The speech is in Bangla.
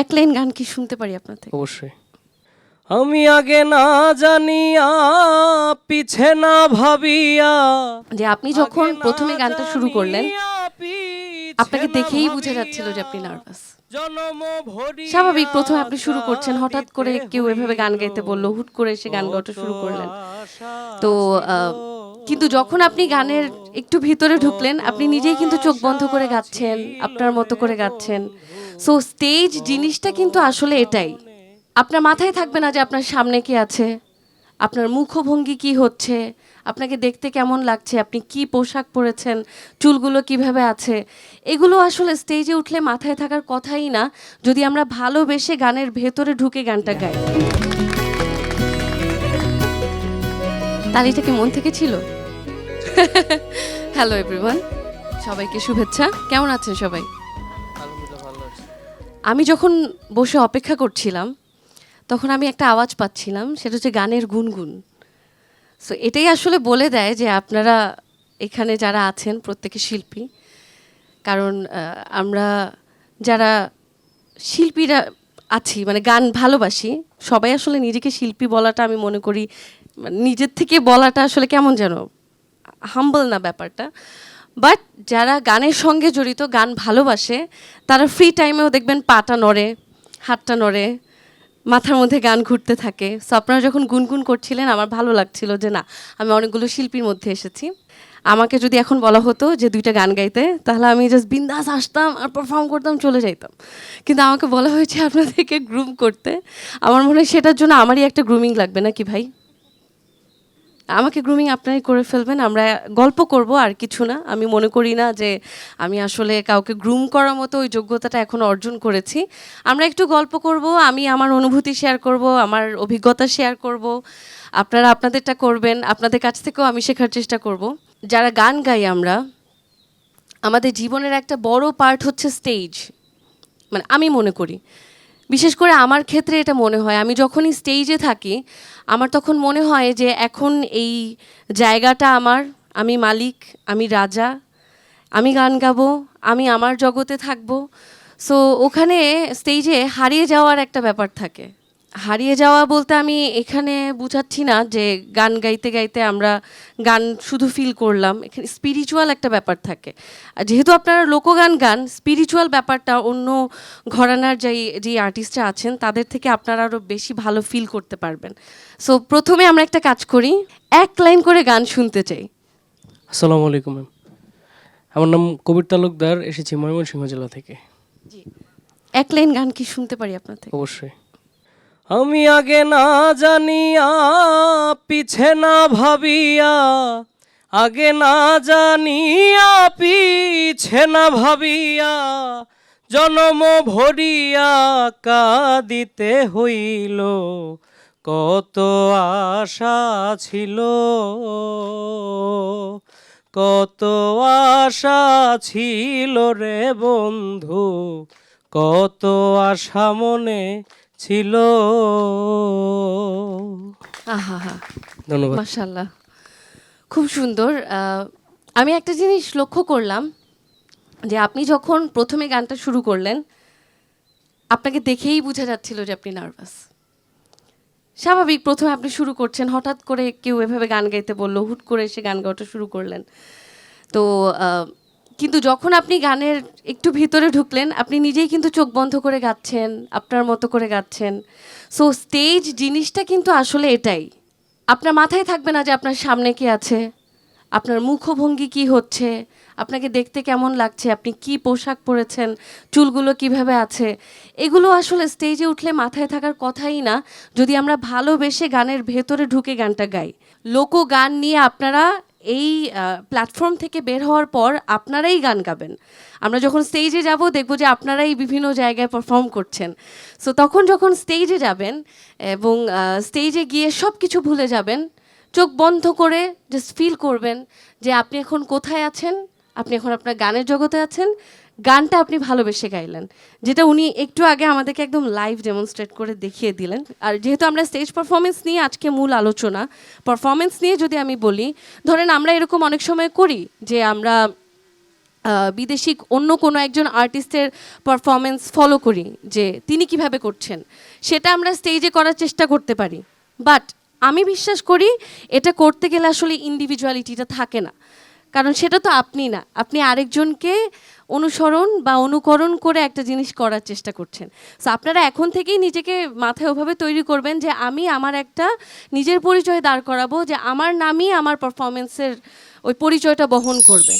এক লাইন গান কি শুনতে পারি আপনার থেকে? অবশ্যই। আমি আগে না জানিয়া পিছে না ভাবিয়া যে আপনি যখন প্রথমে গানটা শুরু করলেন আপনাকে দেখেই বোঝা যাচ্ছিল যে আপনি নার্ভাস। স্বাভাবিক প্রথমে আপনি শুরু করছেন হঠাৎ করে কেউ এভাবে গান গাইতে বলল হুট করে সে গান গাওয়াটা শুরু করলেন। তো কিন্তু যখন আপনি গানের একটু ভিতরে ঢুকলেন আপনি নিজেই কিন্তু চোখ বন্ধ করে গাচ্ছেন আপনার মতো করে গাচ্ছেন। সো স্টেজ জিনিসটা কিন্তু আসলে এটাই। আপনার মাথায় থাকবে না যে আপনার সামনে কি আছে? আপনার মুখভঙ্গি কি হচ্ছে? আপনাকে দেখতে কেমন লাগছে? আপনি কি পোশাক পরেছেন? চুলগুলো কীভাবে আছে? এগুলো আসলে স্টেজে উঠলে মাথায় থাকার কথাই না। যদি আমরা ভালোবেসে গানের ভেতরে ঢুকে গানটা গাই। তালিটা কি মন থেকে ছিল? হ্যালো এভরিওয়ান সবাইকে শুভেচ্ছা। কেমন আছেন সবাই? আমি যখন বসে অপেক্ষা করছিলাম, তখন আমি একটা আওয়াজ পাচ্ছিলাম, সেটা হচ্ছে গানের গুনগুন। সো এটাই আসলে বলে দেয় যে আপনারা এখানে যারা আছেন প্রত্যেকে শিল্পী, কারণ আমরা যারা শিল্পীরা আছি মানে গান ভালোবাসি, সবাই আসলে নিজেকে শিল্পী বলাটা আমি মনে করি মানে নিজের থেকে বলাটা আসলে কেমন যেন হাম্বল না ব্যাপারটা। বাট যারা গানের সঙ্গে জড়িত, গান ভালোবাসে, তারা ফ্রি টাইমেও দেখবেন পাটা নড়ে, হাতটা নড়ে, মাথার মধ্যে গান ঘুরতে থাকে। সো আপনারা যখন গুনগুন করছিলেন, আমার ভালো লাগছিল যে না, আমি অনেকগুলো শিল্পীর মধ্যে এসেছি। আমাকে যদি এখন বলা হতো যে দুইটা গান গাইতে, তাহলে আমি জাস্ট বিন্দাস আসতাম আর পারফর্ম করতাম, চলে যাইতাম। কিন্তু আমাকে বলা হয়েছে আপনাদেরকে গ্রুম করতে। আমার মনে হয় সেটার জন্য আমারই একটা গ্রুমিং লাগবে, নাকি ভাই? আমাকে গ্রুমিং আপনারাই করে ফেলবেন, আমরা গল্প করব আর কিছু না। আমি মনে করি না যে আমি আসলে কাউকে গ্রুম করার মতো ওই যোগ্যতাটা এখন অর্জন করেছি। আমরা একটু গল্প করব, আমি আমার অনুভূতি শেয়ার করব, আমার অভিজ্ঞতা শেয়ার করব, আপনারা আপনাদেরটা করবেন, আপনাদের কাছ থেকেও আমি শেখার চেষ্টা করব। যারা গান গাই আমরা, আমাদের জীবনের একটা বড় পার্ট হচ্ছে স্টেজ মানে আমি মনে করি বিশেষ করে আমার ক্ষেত্রে এটা মনে হয়। আমি যখনই স্টেজে থাকি, আমার তখন মনে হয় যে এখন এই জায়গাটা আমার, আমি মালিক, আমি রাজা, আমি গান গাবো, আমি আমার জগতে থাকব। সো ওখানে স্টেজে হারিয়ে যাওয়ার একটা ব্যাপার থাকে। হারিয়ে যাওয়া বলতে আমি এখানে বুঝাচ্ছি না যে গান গাইতে গাইতে আমরা গান শুধু ফিল করলাম। এখানে স্পিরিচুয়াল একটা ব্যাপার থাকে। আর যেহেতু আপনারা লোকগান গান স্পিরিচুয়াল ব্যাপারটা অন্য ঘরানার যেই যে আর্টিস্টরা আছেন তাদের থেকে আপনারা আরও বেশি ভালো ফিল করতে পারবেন। সো প্রথমে আমরা একটা কাজ করি। এক লাইন করে গান শুনতে চাই। আসসালামু আলাইকুম ম্যাম। আমার নাম কবির তালুকদার এসেছি ময়মনসিংহ জেলা থেকে। জি। এক লাইন গান কি শুনতে পারি আপনার থেকে? অবশ্যই। আমি আগে না জানিয়া, পিছে না ভাবিয়া, আগে না জানিয়া, পিছে না ভাবিয়া, জনম ভরিয়া কাঁদিতে হইল, কত আশা ছিল, কত আশা ছিল রে বন্ধু, কত আশা মনে ছিল। ধন্যবাদ। মাশাল্লাহ খুব সুন্দর। আমি একটা জিনিস লক্ষ্য করলাম যে আপনি যখন প্রথমে গানটা শুরু করলেন আপনাকে দেখেই বোঝা যাচ্ছিল যে আপনি নার্ভাস। স্বাভাবিক প্রথমে আপনি শুরু করছেন হঠাৎ করে কেউ এভাবে গান গাইতে বলল হুট করে এসে গান গাওয়াটা শুরু করলেন। তো আহ, কিন্তু যখন আপনি গানের একটু ভিতরে ঢুকলেন, আপনি নিজেই কিন্তু চোখ বন্ধ করে গাচ্ছেন, আপনার মতো করে গাচ্ছেন। সো স্টেজ জিনিসটা কিন্তু আসলে এটাই। আপনার মাথায় থাকবে না যে আপনার সামনে কি আছে, আপনার মুখভঙ্গি কি হচ্ছে, আপনাকে দেখতে কেমন লাগছে, আপনি কি পোশাক পরেছেন, চুলগুলো কীভাবে আছে। এগুলো আসলে স্টেজে উঠলে মাথায় থাকার কথাই না। যদি আমরা ভালোবেসে গানের ভেতরে ঢুকে গানটা গাই লোক গান নিয়ে আপনারা এই প্ল্যাটফর্ম থেকে বের হওয়ার পর আপনারাই গান গাবেন। আমরা যখন স্টেজে যাব, দেখব যে আপনারাই বিভিন্ন জায়গায় পারফর্ম করছেন। সো তখন যখন স্টেজে যাবেন এবং স্টেজে গিয়ে সব কিছু ভুলে যাবেন, চোখ বন্ধ করে জাস্ট ফিল করবেন যে আপনি এখন কোথায় আছেন? আপনি এখন আপনার গানের জগতে আছেন গানটা আপনি ভালোবেসে গাইলেন, যেটা উনি একটু আগে আমাদেরকে একদম লাইভ ডেমনস্ট্রেট করে দেখিয়ে দিলেন। আর যেহেতু আমরা স্টেজ পারফরমেন্স নিয়ে আজকে মূল আলোচনা পারফরমেন্স নিয়ে যদি আমি বলি, ধরেন আমরা এরকম অনেক সময় করি যে আমরা বিদেশি অন্য কোনো একজন আর্টিস্টের পারফরমেন্স ফলো করি, যে তিনি কীভাবে করছেন, সেটা আমরা স্টেজে করার চেষ্টা করতে পারি। বাট আমি বিশ্বাস করি, এটা করতে গেলে আসলে ইন্ডিভিজুয়ালিটিটা থাকে না। কারণ সেটা তো আপনি না। আপনি আরেকজনকে অনুসরণ বা অনুকরণ করে একটা জিনিস করার চেষ্টা করছেন। সো আপনারা এখন থেকেই নিজেকে মাথায় ওভাবে তৈরি করবেন যে, আমি আমার একটা নিজের পরিচয় দাঁড় করাবো যে, আমার নামই আমার পারফরমেন্সের ওই পরিচয়টা বহন করবে।